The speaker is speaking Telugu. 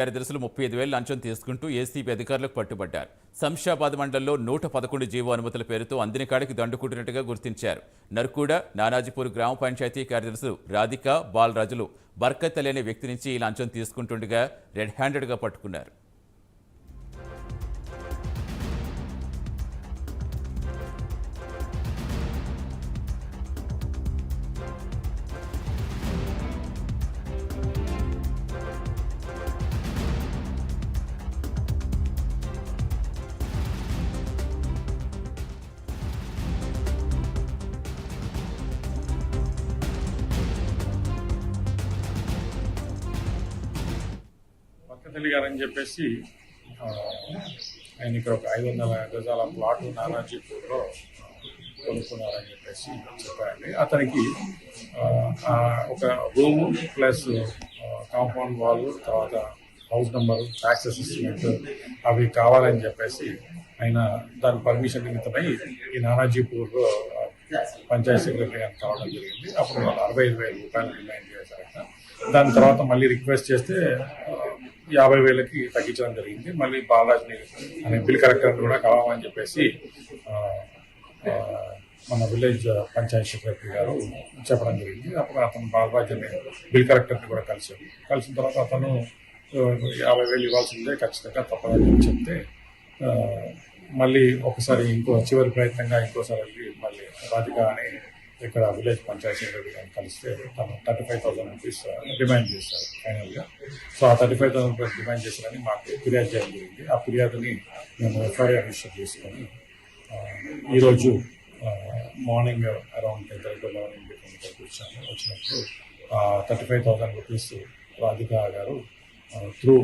కార్యదర్శులు ముప్పై ఐదు వేలు లంచం తీసుకుంటూ ఏసీబీ అధికారులకు పట్టుబడ్డారు. శంషాబాద్ మండలంలో నూట పదకొండు జీవో అనుమతుల పేరుతో అందిన కాడికి దండుకుంటున్నట్టుగా గుర్తించారు. నర్కూడ నానాజీపూర్ గ్రామ పంచాయతీ కార్యదర్శులు రాధిక బాలరాజులు బర్కత్ అనే వ్యక్తి నుంచి ఈ లంచం తీసుకుంటుండగా రెడ్ హ్యాండెడ్గా పట్టుకున్నారు. పక్కతల్లి గారు అని చెప్పేసి ఆయన ఇక్కడ ఒక ఐదు వందల గజాల ప్లాట్ నానాజీపూర్లో కొనుక్కున్నారని చెప్పేసి చెప్పారండి. అతనికి ఒక రూము ప్లస్ కాంపౌండ్ వాల్ తర్వాత హౌస్ నెంబరు ట్యాక్స్ అసిస్టెంట్ అవి కావాలని చెప్పేసి ఆయన దాని పర్మిషన్ నిమిత్తమై ఈ నానాజీపూర్లో పంచాయత్ పంచాయతీ సెక్రటరీ అని కావడం జరిగింది. అప్పుడు వాళ్ళు అరవై ఐదు వేల రూపాయలు డిమాండ్ చేశారట. దాని తర్వాత మళ్ళీ రిక్వెస్ట్ చేస్తే యాభై వేలకి తగ్గించడం జరిగింది. మళ్ళీ బాలరాజుని అనే బిల్ కలెక్టర్ కూడా కావాలని చెప్పేసి మన విలేజ్ పంచాయతీ సెక్రటరీ గారు చెప్పడం జరిగింది. అప్పుడు అతను బాలరాజుని బిల్ కలెక్టర్ని కూడా కలిసాడు కలిసిన తర్వాత అతను యాభై వేలు ఇవ్వాల్సిందే ఖచ్చితంగా తప్పదని చెప్తే మళ్ళీ ఒకసారి ఇంకో చివరి ప్రయత్నంగా ఇంకోసారి వెళ్ళి మళ్ళీ రాధిక అని ఇక్కడ విలేజ్ పంచాయతీ సెక్రటరీ కలిస్తే తను thirty five thousand rupees demand చేశారు ఫైనల్గా సో ఆ thirty five thousand rupees demand చేశారని మాకు ఫిర్యాదు చేయడం జరిగింది. ఆ ఫిర్యాదుని మేము ఎఫ్ఐఆర్ రిజిస్టర్ చేసుకొని ఈరోజు morning around ten thirty eleven వచ్చాము వచ్చినప్పుడు thirty five thousand rupees Radhika గారు త్రూ